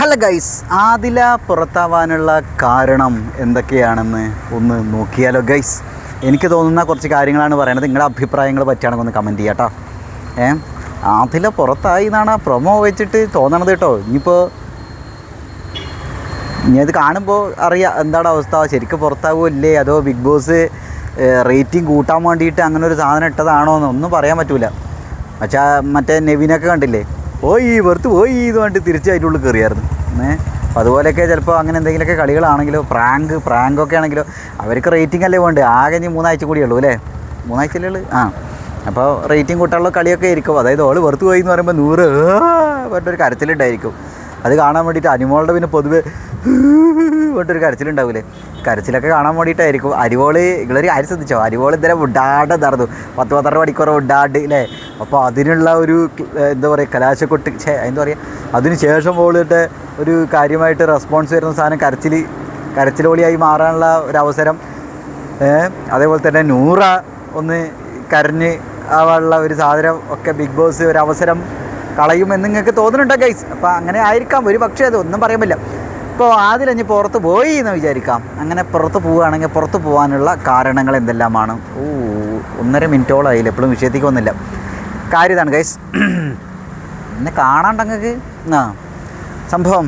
Hello guys Adila പുറത്താവാനുള്ള കാരണം എന്തൊക്കെയാണെന്ന് ഒന്ന് നോക്കിയാലോ ഗൈസ്? എനിക്ക് തോന്നുന്ന കുറച്ച് കാര്യങ്ങളാണ് പറയുന്നത് നിങ്ങളുടെ അഭിപ്രായങ്ങൾ പറ്റുകയാണെങ്കിൽ ഒന്ന് കമന്റ് ചെയ്യാം കേട്ടോ ഏ? ആദില പുറത്തായി എന്നാണ് പ്രൊമോ വെച്ചിട്ട് തോന്നണത് കേട്ടോ. ഇനിയിപ്പോൾ ഇനി അത് കാണുമ്പോൾ അറിയാം എന്താണ് അവസ്ഥ. ശരിക്കും പുറത്താവുമല്ലേ അതോ ബിഗ് ബോസ് റേറ്റിംഗ് കൂട്ടാൻ വേണ്ടിയിട്ട് അങ്ങനെ ഒരു സാധനം ഇട്ടതാണോ എന്ന് ഒന്നും പറയാൻ പറ്റില്ല പക്ഷേ മറ്റേ നെവിനൊക്കെ കണ്ടില്ലേ? പോയി വെറുത്ത് പോയി എന്ന് പറഞ്ഞിട്ട് തിരിച്ച് അതിന്റെ ഉള്ളിൽ കയറിയായിരുന്നു. ഏ? അപ്പോൾ അതുപോലെയൊക്കെ ചിലപ്പോൾ അങ്ങനെ എന്തെങ്കിലുമൊക്കെ കളികളാണെങ്കിലോ പ്രാങ്ക് പ്രാങ്കൊക്കെ ആണെങ്കിലോ അവർക്ക് റേറ്റിംഗ് അല്ലേ വേണ്ടത്? ആകെ ഇനി മൂന്നാഴ്ച കൂടിയേ ഉള്ളൂ അല്ലേ? മൂന്നാഴ്ചയല്ലേ ഉള്ളൂ? ആ. അപ്പോൾ റേറ്റിംഗ് കൂട്ടാനുള്ള കളിയൊക്കെ ആയിരിക്കും. അതായത് ഓൾ വെറുത്ത് പോയി എന്ന് പറയുമ്പോൾ നൂറ് പറഞ്ഞിട്ടൊരു കരച്ചിലുണ്ടായിരിക്കും. അത് കാണാൻ വേണ്ടിയിട്ട് അനിമോളുടെ പിന്നെ പൊതുവെ പറഞ്ഞിട്ടൊരു കരച്ചിലുണ്ടാവില്ലേ കരച്ചിലൊക്കെ കാണാൻ വേണ്ടിയിട്ടായിരിക്കും. അരിവോൾ ഇങ്ങളൊരു കാര്യം ശ്രദ്ധിച്ചോ? അരിവോൾ ഇന്നലെ ഉഡാണ്ട് നടന്നു. പത്ത് പത്തര മണിക്കൂർ ഉഡാണ്ട് അല്ലേ അപ്പോൾ അതിനുള്ള ഒരു എന്താ പറയുക കലാശക്കൊട്ട് എന്താ പറയുക അതിന് ശേഷം പോളിട്ട് ഒരു കാര്യമായിട്ട് റെസ്പോൺസ് വരുന്ന സാധനം കരച്ചിൽ കരച്ചിലോളിയായി മാറാനുള്ള ഒരു അവസരം അതേപോലെ തന്നെ നൂറ ഒന്ന് കരഞ്ഞ് ആവാനുള്ള ഒരു സാധനം ഒക്കെ ബിഗ് ബോസ് ഒരു അവസരം കളയുമെന്ന് നിങ്ങൾക്ക് തോന്നുന്നുണ്ടോ ഗൈസ് അപ്പോൾ അങ്ങനെ ആയിരിക്കാം. ഒരു പക്ഷേ അത് ഒന്നും പറയാൻ പറ്റില്ല. ഇപ്പോൾ ആദ്യം പുറത്ത് പോയി എന്ന് വിചാരിക്കാം. അങ്ങനെ പുറത്ത് പോവുകയാണെങ്കിൽ പുറത്ത് പോകാനുള്ള കാരണങ്ങൾ എന്തെല്ലാമാണ്? ഓ ഒന്നര മിനിറ്റോളായില്ല എപ്പോഴും വിഷയത്തേക്ക് വന്നില്ല കാര്യം ഇതാണ് ഗൈസ് എന്നെ കാണാണ്ടങ്ങക്ക് ആ സംഭവം.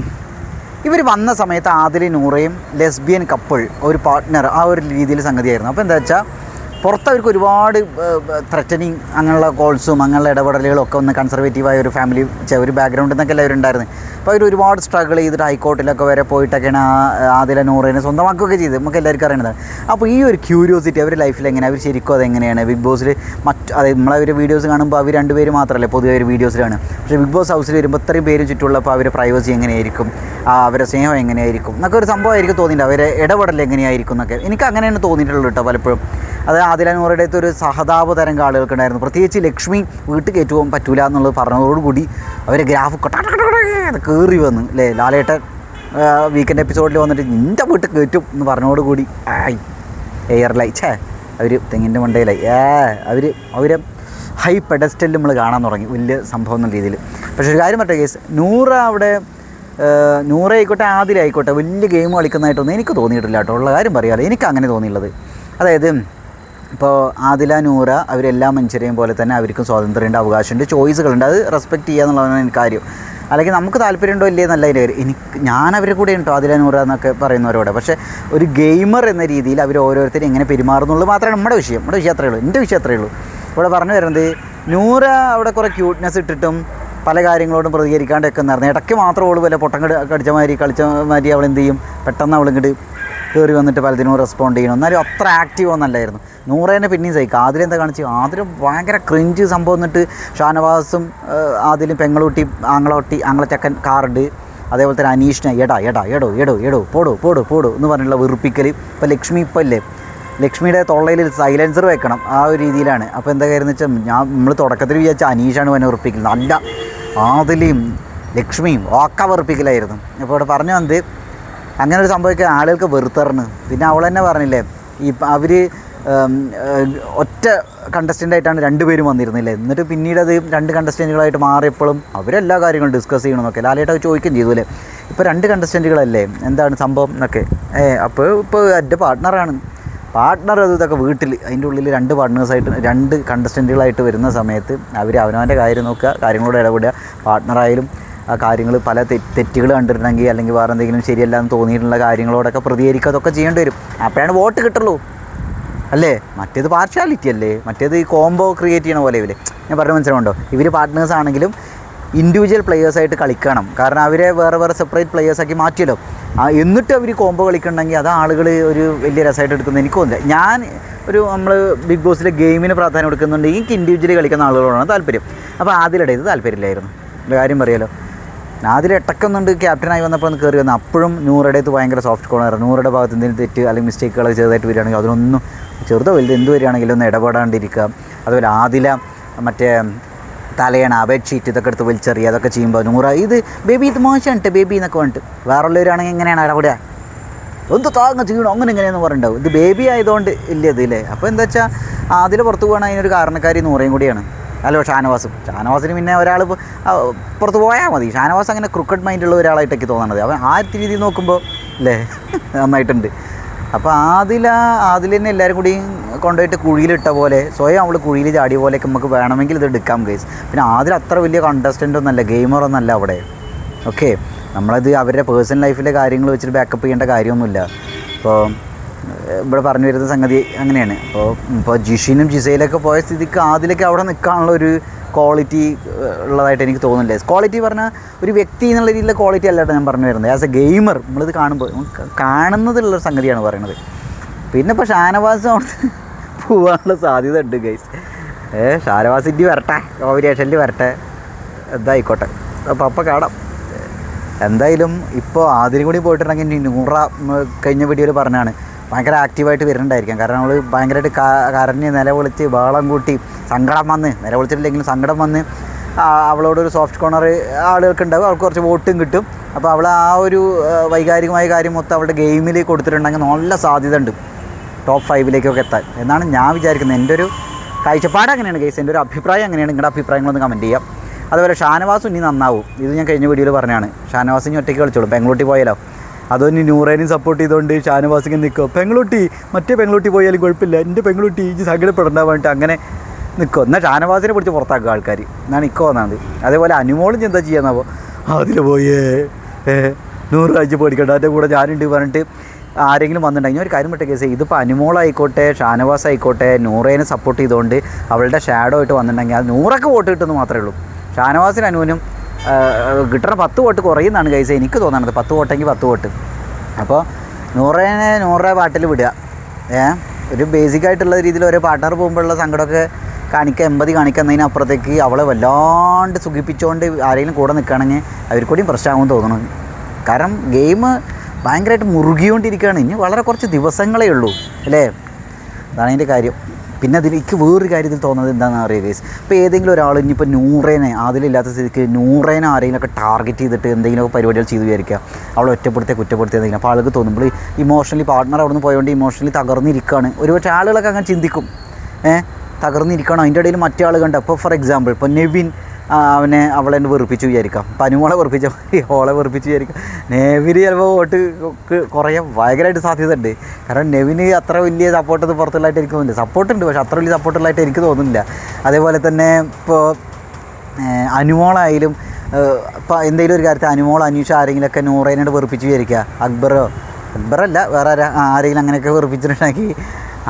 ഇവർ വന്ന സമയത്ത് ആദിലി നൂറയും ലെസ്ബിയൻ കപ്പിൾ ഒരു പാർട്ട്ണർ ആ ഒരു രീതിയിൽ സംഗതിയായിരുന്നു. അപ്പോൾ എന്താ വെച്ചാൽ പുറത്ത് അവർക്ക് ഒരുപാട് ത്രറ്റനിങ് അങ്ങനെയുള്ള കോൾസും അങ്ങനെയുള്ള ഇടപെടലുകളും ഒക്കെ ഒന്ന് കൺസർവേറ്റീവായ ഒരു ഫാമിലി ഒരു ബാക്ക്ഗ്രൗണ്ടിൽ നിന്നൊക്കെ എല്ലാവരും ഉണ്ടായിരുന്നു. അപ്പോൾ അവർ ഒരുപാട് സ്ട്രഗിൾ ചെയ്തിട്ട് ഹൈക്കോർട്ടിലൊക്കെ വരെ പോയിട്ടൊക്കെയാണ് ആദില നൂറിനെ സ്വന്തമാക്കുകയൊക്കെ ചെയ്ത് നമുക്ക് എല്ലാവർക്കും അറിയുന്നത് അപ്പോൾ ഈ ഒരു ക്യൂരിയോസിറ്റി അവർ ലൈഫിൽ എങ്ങനെ അവർ ശരിക്കും അതെങ്ങനെയാണ്? ബിഗ് ബോസിൽ മറ്റ് അതായത് നമ്മളെ ഒരു വീഡിയോസ് കാണുമ്പോൾ അവർ രണ്ടുപേര് മാത്രമല്ലേ പൊതുവെ ഒരു വീഡിയോസിലാണ് പക്ഷേ ബിഗ് ബോസ് ഹൗസിൽ വരുമ്പോൾ ഇത്രയും പേര് ചുറ്റുമുള്ളപ്പോൾ അവരുടെ പ്രൈവസി എങ്ങനെയായിരിക്കും? അവരുടെ സ്നേഹം എങ്ങനെയായിരിക്കും? എന്നൊക്കെ ഒരു സംഭവമായിരിക്കും തോന്നിയിട്ടുണ്ട്. അവരെ ഇടപെടൽ എങ്ങനെയായിരിക്കും എന്നൊക്കെ. എനിക്ക് അങ്ങനെയാണ് തോന്നിയിട്ടുള്ളത് കേട്ടോ പലപ്പോഴും. അത് ആദില നൂറുടെ അടുത്ത് ഒരു സഹതാപ തരം ആളുകൾക്കുണ്ടായിരുന്നു പ്രത്യേകിച്ച് ലക്ഷ്മി വീട്ടിൽ കയറ്റുപോകാൻ പറ്റൂല എന്നുള്ളത് പറഞ്ഞതോടുകൂടി അവരെ ഗ്രാഫ് കയറി വന്ന്. അല്ലേ ലാലേട്ടൻ വീക്കെൻഡ് എപ്പിസോഡിൽ വന്നിട്ട് നിന്റെ വീട്ടിൽ കയറ്റും എന്ന് പറഞ്ഞതോടുകൂടി ആയി എയർലൈ ഛേ അവർ തെങ്ങിന്റെ മണ്ടയിലായി. ഏ അവർ അവരെ ഹൈ പെഡസ്റ്റലിൽ നമ്മൾ കാണാൻ തുടങ്ങി. വലിയ സംഭവം എന്ന രീതിയിൽ പക്ഷേ ഒരു കാര്യം പറ്റേ കേസ് നൂറ് അവിടെ ഏഹ്, നൂറ് ആയിക്കോട്ടെ ആദിലായിക്കോട്ടെ വലിയ ഗെയിം കളിക്കുന്നതായിട്ടൊന്നും എനിക്ക് തോന്നിയിട്ടില്ല കേട്ടോ. ഉള്ള കാര്യം പറയാമല്ലോ എനിക്ക് അങ്ങനെ തോന്നിയുള്ളത്. അതായത് ഇപ്പോൾ ആദില നൂറ അവരെല്ലാ മനുഷ്യരെയും പോലെ തന്നെ അവർക്കും സ്വാതന്ത്ര്യമുണ്ട് അവകാശമുണ്ട് ചോയ്സുകളുണ്ട്. അത് റെസ്പെക്റ്റ് ചെയ്യുക എന്നുള്ളതാണ് എനിക്ക് കാര്യം. അല്ലെങ്കിൽ നമുക്ക് താല്പര്യമുണ്ടോ ഇല്ലേ എന്നല്ല അതിന്റെ കാര്യം. എനിക്ക് ഞാൻ അവരെ കൂടെ ഉണ്ടോ? ആദില നൂറ എന്നൊക്കെ പറയുന്നവരോട്. പക്ഷേ ഒരു ഗെയിമർ എന്ന രീതിയിൽ അവർ ഓരോരുത്തരും എങ്ങനെ പെരുമാറുന്നുള്ളൂ മാത്രമേ നമ്മുടെ വിഷയം. നമ്മുടെ വിഷയം അത്രയേ ഉള്ളൂ. എന്റെ വിഷയം അത്രയേ ഉള്ളൂ. ഇവിടെ പറഞ്ഞു വരുന്നത് നൂറ അവിടെ കുറേ ക്യൂട്ട്നെസ് ഇട്ടിട്ടും പല കാര്യങ്ങളോടും പ്രതികരിക്കാണ്ടൊക്കെ നടന്നു ഇടയ്ക്ക് മാത്രം അവൾ വല്ല പൊട്ടം കടി കടിച്ച മാതിരി കളിച്ച മാതിരി അവൾ എന്ത് ചെയ്യും? പെട്ടെന്ന് അവൾ ഇങ്ങോട്ട് കയറി വന്നിട്ട് പലതിനും റെസ്പോണ്ട് ചെയ്യണം. എന്നാലും അത്ര ആക്റ്റീവ് ഒന്നല്ലായിരുന്നു നൂറേനെ പിന്നെയും സഹിക്കും. ആദിലെന്താ കാണിച്ചു ആതിലും ഭയങ്കര ക്രിഞ്ച് സംഭവം എന്നിട്ട് ഷാനവാസും ആതിലും പെങ്ങളൂട്ടി ആങ്ങളൊട്ടി ആങ്ങളച്ചക്കൻ കാറുണ്ട് അതേപോലെ തന്നെ അനീഷിനെ എടാ എടാ എടോ എടോ എടോ പോടോ പോടോ പോടോ എന്ന് പറഞ്ഞുള്ള വെറുപ്പിക്കൽ ഇപ്പോൾ ലക്ഷ്മി ഇപ്പോൾ ഇല്ലേ? ലക്ഷ്മിയുടെ തൊള്ളയിൽ സൈലൻസർ വെക്കണം. ആ ഒരു രീതിയിലാണ്. അപ്പോൾ എന്താ കാര്യം വെച്ചാൽ ഞാൻ നമ്മൾ തുടക്കത്തിൽ വിചാരിച്ച അനീഷാണ് വന്നെ ഉറപ്പിക്കുന്നത് അല്ല ആദിലയും ലക്ഷ്മിയും ഒക്കെ വെറുപ്പിക്കലായിരുന്നു. അപ്പോൾ ഇവിടെ പറഞ്ഞു വന്നത് അങ്ങനെ ഒരു സംഭവിക്കുക ആളുകൾക്ക് വെറുത്തറിഞ്ഞ്. പിന്നെ അവൾ തന്നെ പറഞ്ഞില്ലേ ഈ അവർ ഒറ്റ കണ്ടസ്റ്റന്റ് ആയിട്ടാണ് രണ്ടുപേരും വന്നിരുന്നില്ലേ? എന്നിട്ട് പിന്നീട് അത് രണ്ട് കണ്ടസ്റ്റന്റുകളായിട്ട് മാറിയപ്പോഴും അവരെല്ലാ കാര്യങ്ങളും ഡിസ്കസ് ചെയ്യണമെന്നൊക്കെ ലാലേട്ട് അത് ചോദിക്കുകയും ചെയ്തു അല്ലേ? ഇപ്പോൾ രണ്ട് കണ്ടസ്റ്റന്റുകളല്ലേ എന്താണ് സംഭവം എന്നൊക്കെ. ഏ അപ്പോൾ ഇപ്പോൾ എന്റെ പാർട്ട്ണറാണ് പാർട്ട്ണർ അത് ഇതൊക്കെ വീട്ടിൽ അതിന്റെ ഉള്ളിൽ രണ്ട് പാർട്ട്നേഴ്സായിട്ട് രണ്ട് കണ്ടസ്റ്റന്റുകളായിട്ട് വരുന്ന സമയത്ത് അവർ അവനവന്റെ കാര്യം നോക്കുക കാര്യങ്ങളോട് ഇടപെടുക. പാർട്ട്ണറായാലും കാര്യങ്ങൾ പല തെറ്റുകൾ കണ്ടിട്ടുണ്ടെങ്കിൽ അല്ലെങ്കിൽ വേറെ എന്തെങ്കിലും ശരിയല്ല എന്ന് തോന്നിയിട്ടുള്ള കാര്യങ്ങളോടൊക്കെ പ്രതികരിക്കുക അതൊക്കെ ചെയ്യേണ്ടി വരും. അപ്പോഴാണ് വോട്ട് കിട്ടുള്ളൂ. അല്ലേ? മറ്റേത് പാർഷ്യാലിറ്റി അല്ലേ? മറ്റേത് ഈ കോംബോ ക്രിയേറ്റ് ചെയ്യണ പോലെ ഇവരെ. ഞാൻ പറഞ്ഞ മനസ്സിലുണ്ടോ ഇവർ പാർട്ട്നേഴ്സ് ആണെങ്കിലും ഇൻഡിവിജ്വൽ പ്ലെയേഴ്സായിട്ട് കളിക്കണം. കാരണം അവരെ വേറെ വേറെ സെപ്പറേറ്റ് പ്ലെയേഴ്സാക്കി മാറ്റിയല്ലോ. ആ എന്നിട്ട് അവർ കോംബോ കളിക്കണമെങ്കിൽ അത് ആളുകൾ ഒരു വലിയ രസമായിട്ട് എടുക്കുന്നത് എനിക്ക് തോന്നില്ല ഞാൻ ഒരു നമ്മൾ ബിഗ് ബോസിലെ ഗെയിമിന് പ്രാധാന്യം കൊടുക്കുന്നുണ്ട്. എനിക്ക് ഇൻഡിവിജ്വലി കളിക്കുന്ന ആളുകളോടാണ് താല്പര്യം. അപ്പോൾ ആദ്യമിടെ ഇത് താല്പര്യമില്ലായിരുന്നു കാര്യം പറയാലോ? ആദ്യം ഇട്ടക്കുന്നുണ്ട് ക്യാപ്റ്റനായി വന്നപ്പോൾ ഒന്ന് കയറി വന്നു. അപ്പോഴും നൂറുടെ അടുത്ത് ഭയങ്കര സോഫ്റ്റ് കോർണർ നൂറുടെ ഭാഗത്ത് എന്തെങ്കിലും തെറ്റ് അല്ലെങ്കിൽ മിസ്റ്റേക്കുകൾ ചെറുതായിട്ട് വരികയാണെങ്കിൽ അതിനൊന്നും ചെറുതോ വലുത് എന്ത് വരികയാണെങ്കിലും ഒന്ന് ഇടപെടാണ്ടിരിക്കുക. അതുപോലെ ആദില മറ്റേ തലയണ ബെഡ്ഷീറ്റ് ഇതൊക്കെ എടുത്ത് വലിച്ചെറിയുക അതൊക്കെ ചെയ്യുമ്പോൾ നൂറ. ഇത് ബേബി ഇത് മോശമാണ് ബേബി എന്നൊക്കെ പറഞ്ഞിട്ട്. വേറുള്ളവരാണെങ്കിൽ എങ്ങനെയാണ് ഇടപെടുക എന്ത് താങ്ങ ചെയ്യണം അങ്ങനെ ഇങ്ങനെയെന്ന് പറഞ്ഞിട്ടുണ്ടാവും. ഇത് ബേബി ആയതുകൊണ്ട് ഇല്ല ഇതില്ലേ അപ്പോൾ എന്താ വെച്ചാൽ ആദ്യം പുറത്ത് പോകണം അതിനൊരു കാരണക്കാരി നൂറയും കൂടിയാണ്. അല്ലോ ഷാനവാസും. ഷാനവാസിന് പിന്നെ ഒരാൾ പുറത്ത് പോയാൽ മതി. ഷാനവാസ് അങ്ങനെ ക്രിക്കറ്റ് മൈൻഡുള്ള ഒരാളായിട്ടൊക്കെ തോന്നണത്. അവൻ ആ രീതിയിൽ നോക്കുമ്പോൾ അല്ലേ നന്നായിട്ടുണ്ട്. അപ്പോൾ ആദില ആദിലിനെ എല്ലാവരും കൂടി കൊണ്ടുപോയിട്ട് കുഴിയിലിട്ട പോലെ സ്വയം അവൾ കുഴിയിൽ ചാടിയ പോലെയൊക്കെ നമുക്ക് വേണമെങ്കിൽ ഇത് എടുക്കാം ഗെയ്സ് പിന്നെ ആദിൽ അത്ര വലിയ കണ്ടസ്റ്റന്റ് ഒന്നല്ല ഗെയിമർ ഒന്നല്ല അവിടെ. ഓക്കെ നമ്മളത് അവരുടെ പേഴ്സണൽ ലൈഫിലെ കാര്യങ്ങൾ വെച്ചിട്ട് ബാക്കപ്പ് ചെയ്യേണ്ട കാര്യമൊന്നുമില്ല. ഇപ്പോൾ ഇവിടെ പറഞ്ഞു വരുന്ന സംഗതി അങ്ങനെയാണ്. അപ്പോൾ ഇപ്പോൾ ജിഷിനും ജിസയിലൊക്കെ പോയ സ്ഥിതിക്ക് ആദിലൊക്കെ അവിടെ നിൽക്കാനുള്ള ഒരു ക്വാളിറ്റി ഉള്ളതായിട്ട് എനിക്ക് തോന്നുന്നില്ല? ക്വാളിറ്റി പറഞ്ഞാൽ ഒരു വ്യക്തി എന്നുള്ള രീതിയിലുള്ള ക്വാളിറ്റി അല്ലാട്ടോ ഞാൻ പറഞ്ഞു വരുന്നത്. ആസ് എ ഗെയിമർ നമ്മളിത് കാണുമ്പോൾ കാണുന്നതിലുള്ളൊരു സംഗതിയാണ് പറയുന്നത് പിന്നെ ഇപ്പോൾ ഷാനവാസ് അവിടുത്തെ പോകാനുള്ള സാധ്യത ഉണ്ട് ഗൈസ് ഏ ഷാനവാസിന്റെ വരട്ടെ. കോമ്പിനേഷനിൽ വരട്ടെ. എന്തായിക്കോട്ടെ അപ്പോൾ അപ്പോൾ കാണാം. എന്തായാലും ഇപ്പോൾ ആദ്യം കൂടി പോയിട്ടുണ്ടെങ്കിൽ നൂറ കഴിഞ്ഞ വീഡിയോയിൽ പറഞ്ഞാണ് ഭയങ്കര ആക്റ്റീവായിട്ട് വരുന്നുണ്ടായിരിക്കാം. കാരണം നമ്മൾ ഭയങ്കരമായിട്ട് കരഞ്ഞ് നിലവിളിച്ച് ബഹളം കൂട്ടി സങ്കടം വന്ന് നിലവിളിച്ചിട്ടില്ലെങ്കിലും സങ്കടം വന്ന് അവളോടൊരു സോഫ്റ്റ് കോർണർ ആളുകൾക്ക് ഉണ്ടാവും അവൾക്ക് കുറച്ച് വോട്ടും കിട്ടും. അപ്പോൾ അവൾ ആ ഒരു വൈകാരികമായ കാര്യം മൊത്തം അവളുടെ ഗെയിമിൽ കൊടുത്തിട്ടുണ്ടെങ്കിൽ നല്ല സാധ്യത ഉണ്ട് ടോപ്പ് ഫൈവിലേക്കൊക്കെ എത്താൻ. എന്നാണ് ഞാൻ വിചാരിക്കുന്നത്. എന്റെ ഒരു കാഴ്ചപ്പാട് അങ്ങനെയാണ് കേസ് എന്റെ ഒരു അഭിപ്രായം അങ്ങനെയാണ്. നിങ്ങളുടെ അഭിപ്രായങ്ങളൊന്ന് കമന്റ് ചെയ്യാം. അതുപോലെ ഷാനവാസും ഇനി നന്നാവും. ഇത് ഞാൻ കഴിഞ്ഞ വീഡിയോയിൽ പറഞ്ഞാണ്. ഷാനവാസ് ഇനി ഒറ്റയ്ക്ക് കളിച്ചോളും. പെങ്ങളൂട്ടി പോയാലോ? അതോ ഇനി നൂറേനും സപ്പോർട്ട് ചെയ്തുകൊണ്ട് ഷാനവാസിക്ക് നിൽക്കും പെങ്ങളൂട്ടി മറ്റേ പെങ്ങളൂട്ടി പോയാലും കുഴപ്പമില്ല. എന്റെ പെങ്ങളൂട്ടി ഈ സങ്കടപ്പെടേണ്ട വേണ്ടിട്ട് അങ്ങനെ നിൽക്കും എന്നാൽ ഷാനവാസിനെ പിടിച്ച് പുറത്താക്കുക ആൾക്കാർ എന്നാണ് ഇക്കോ വന്നത്. അതേപോലെ അനുമോളും എന്താ ചെയ്യാന്നാവോ? അതിൽ പോയേ നൂറ് ആഴ്ച പേടിക്കണ്ട. അതിന്റെ കൂടെ ഞാനുണ്ട് പറഞ്ഞിട്ട് ആരെങ്കിലും വന്നിട്ടുണ്ടെങ്കിൽ ഒരു കാര്യം പറ്റ കേസ്. ഇതിപ്പോൾ അനുമോളായിക്കോട്ടെ ഷാനവാസ് ആയിക്കോട്ടെ നൂറേനെ സപ്പോർട്ട് ചെയ്തുകൊണ്ട് അവളുടെ ഷാഡോ ആയിട്ട് വന്നിട്ടുണ്ടെങ്കിൽ അത് നൂറൊക്കെ വോട്ട് കിട്ടുമെന്ന് മാത്രമേ ഉള്ളൂ. ഷാനവാസിന് അനുവിനും കിട്ടണ പത്ത് വോട്ട് കുറയുന്നതാണ് കൈസ് എനിക്ക് തോന്നണത് പത്ത് വോട്ടെങ്കിൽ പത്ത് വോട്ട്. അപ്പോൾ നൂറേനെ നൂറ് പാട്ടിൽ വിടുക. ഏ? ഒരു ബേസിക് ആയിട്ടുള്ള രീതിയിൽ ഒരു പാർട്ട്ണർ പോകുമ്പോഴുള്ള സങ്കടമൊക്കെ കാണിക്കുക എൺപത് കാണിക്കുന്നതിന് അപ്പുറത്തേക്ക് അവളെ വല്ലാണ്ട് സുഖിപ്പിച്ചുകൊണ്ട് ആരെങ്കിലും കൂടെ നിൽക്കുകയാണെങ്കിൽ അവർക്ക് കൂടിയും പ്രശ്നമാകും തോന്നുന്നു കാരണം ഗെയിം ഭയങ്കരമായിട്ട് മുറുകിക്കൊണ്ടിരിക്കുകയാണ്. ഇനി വളരെ കുറച്ച് ദിവസങ്ങളേ ഉള്ളൂ. അല്ലേ? അതാണ് അതിന്റെ കാര്യം. പിന്നെ അതിൽ എനിക്ക് വേറൊരു കാര്യത്തിൽ തോന്നുന്നത് എന്താണെന്ന് അറിയുക ഗൈസ് ഇപ്പോൾ ഏതെങ്കിലും ഒരാൾ ഇനിയിപ്പോൾ നൂറേനെ അതിലില്ലാത്ത സ്ഥിതിക്ക് നൂറേനെ ആരെങ്കിലുമൊക്കെ ടാർഗറ്റ് ചെയ്തിട്ട് എന്തെങ്കിലുമൊക്കെ പരിപാടികൾ ചെയ്തു വിചാരിക്കുക. അവളെ ഒറ്റപ്പെടുത്തിയ കുറ്റപ്പെടുത്തി എന്തെങ്കിലും. അപ്പോൾ ആൾക്ക് തോന്നുമ്പോൾ ഇമോഷണലി പാർട്ട്ണർ അവിടെ നിന്ന് പോയതുകൊണ്ട് ഇമോഷണലി തകർന്നിരിക്കുകയാണ്. ഒരുപക്ഷെ ആളുകളൊക്കെ അങ്ങനെ ചിന്തിക്കും. ഏഹ്? തകർന്നിരിക്കണം അതിന്റെ ഇടയിൽ മറ്റേ ആൾ കണ്ട? ഇപ്പോൾ ഫോർ എക്സാമ്പിൾ ഇപ്പോൾ നെവിൻ അവനെ അവളെ വെറുപ്പിച്ച് വിചാരിക്കാം. പനുമോളെ വെറുപ്പിച്ച ഓളെ വെറുപ്പിച്ച് വിചാരിക്കാം. നെവിന് ചിലപ്പോൾ വോട്ട് കുറേ ഭയങ്കരമായിട്ട് സാധ്യത ഉണ്ട് കാരണം നെവിന് അത്ര വലിയ സപ്പോർട്ട് പുറത്തുള്ളതായിട്ട് എനിക്ക് തോന്നുന്നില്ല. സപ്പോർട്ട് ഉണ്ട് പക്ഷെ അത്ര വലിയ സപ്പോർട്ടുള്ളതായിട്ട് എനിക്ക് തോന്നുന്നില്ല. അതേപോലെ തന്നെ ഇപ്പോൾ അനുമോളായാലും ഇപ്പോൾ എന്തെങ്കിലും ഒരു കാര്യത്തിൽ അനുമോൾ അനീഷ ആരെങ്കിലുമൊക്കെ നൂറേനോട് വെറുപ്പിച്ച് വിചാരിക്കുക. അക്ബറോ? അക്ബറല്ല വേറെ ആരെങ്കിലും അങ്ങനെയൊക്കെ വെറുപ്പിച്ചിട്ടുണ്ടെങ്കിൽ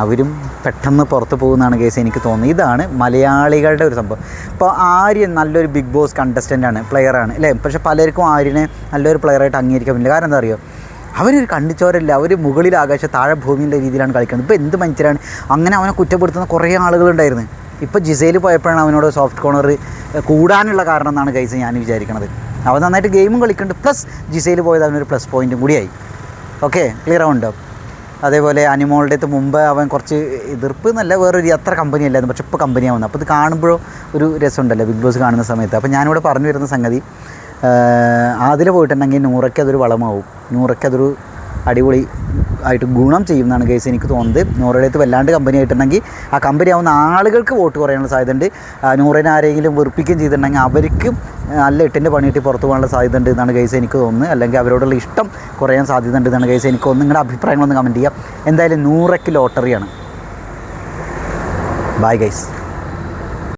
അവരും പെട്ടെന്ന് പുറത്ത് പോകുന്നതാണ് കേസ് എനിക്ക് തോന്നുന്നത്. ഇതാണ് മലയാളികളുടെ ഒരു സംഭവം. ഇപ്പോൾ ആര്യൻ നല്ലൊരു ബിഗ് ബോസ് കണ്ടസ്റ്റന്റാണ് പ്ലെയറാണ് അല്ലേ? പക്ഷെ പലർക്കും ആര്യനെ നല്ലൊരു പ്ലെയറായിട്ട് അംഗീകരിക്കാൻ പറ്റില്ല. കാരണം എന്താ അറിയോ? അവനൊരു കണ്ടിച്ചോരല്ല അവർ മുകളിൽ ആകാശ താഴെ ഭൂമിയിലെ രീതിയിലാണ് കളിക്കുന്നത്. ഇപ്പോൾ എന്ത് മനുഷ്യരാണ്? അങ്ങനെ അവനെ കുറ്റപ്പെടുത്തുന്ന കുറേ ആളുകളുണ്ടായിരുന്നു ഇപ്പോൾ ജിസയിൽ പോയപ്പോഴാണ് അവനോട് സോഫ്റ്റ് കോർണർ കൂടാനുള്ള കാരണം എന്നാണ് കൈസ് ഞാൻ വിചാരിക്കുന്നത് അവൻ നന്നായിട്ട് ഗെയിമും കളിക്കുന്നുണ്ട്. പ്ലസ് ജിസയിൽ പോയത് അവനൊരു പ്ലസ് പോയിന്റും കൂടിയായി. ഓക്കെ ക്ലിയർ ആവുണ്ടോ അതേപോലെ അനിമോളുടെ അടുത്ത് മുമ്പ് അവൻ കുറച്ച് എതിർപ്പ് എന്നല്ല വേറൊരു അത്ര കമ്പനി അല്ലായിരുന്നു. പക്ഷെ ഇപ്പോൾ കമ്പനിയാണ് വന്നത് അപ്പോൾ ഇത് കാണുമ്പോഴും ഒരു രസമുണ്ടല്ലോ ബിഗ് ബോസ് കാണുന്ന സമയത്ത്. അപ്പോൾ ഞാനിവിടെ പറഞ്ഞു വരുന്ന സംഗതി അതിൽ പോയിട്ടുണ്ടെങ്കിൽ നൂറയ്ക്ക് അതൊരു വളമാവും. നൂറയ്ക്ക് അതൊരു അടിപൊളി ആയിട്ട് ഗുണം ചെയ്യും എന്നാണ് കേസ് എനിക്ക് തോന്നുന്നത്. നൂറയുടെ അടുത്ത് വല്ലാണ്ട് കമ്പനി ആയിട്ടുണ്ടെങ്കിൽ ആ കമ്പനി ആവുന്ന ആളുകൾക്ക് വോട്ട് കുറയാനുള്ള സാധ്യത ഉണ്ട് നൂറിനെ ആരെങ്കിലും വെറുപ്പിക്കുകയും ചെയ്തിട്ടുണ്ടെങ്കിൽ അവർക്കും നല്ല എട്ടിന്റെ പണിയിട്ട് പുറത്തു പോകാനുള്ള സാധ്യത ഉണ്ട് എന്നാണ് കേസ് എനിക്ക് തോന്നുന്നത്. അല്ലെങ്കിൽ അവരോടുള്ള ഇഷ്ടം കുറയാൻ സാധ്യത ഉണ്ട് എന്നാണ് കേസ് എനിക്ക് തോന്നുന്നു നിങ്ങളുടെ അഭിപ്രായങ്ങളൊന്ന് കമന്റ് ചെയ്യാം. എന്തായാലും നൂറയ്ക്ക് ലോട്ടറിയാണ്. Bye guys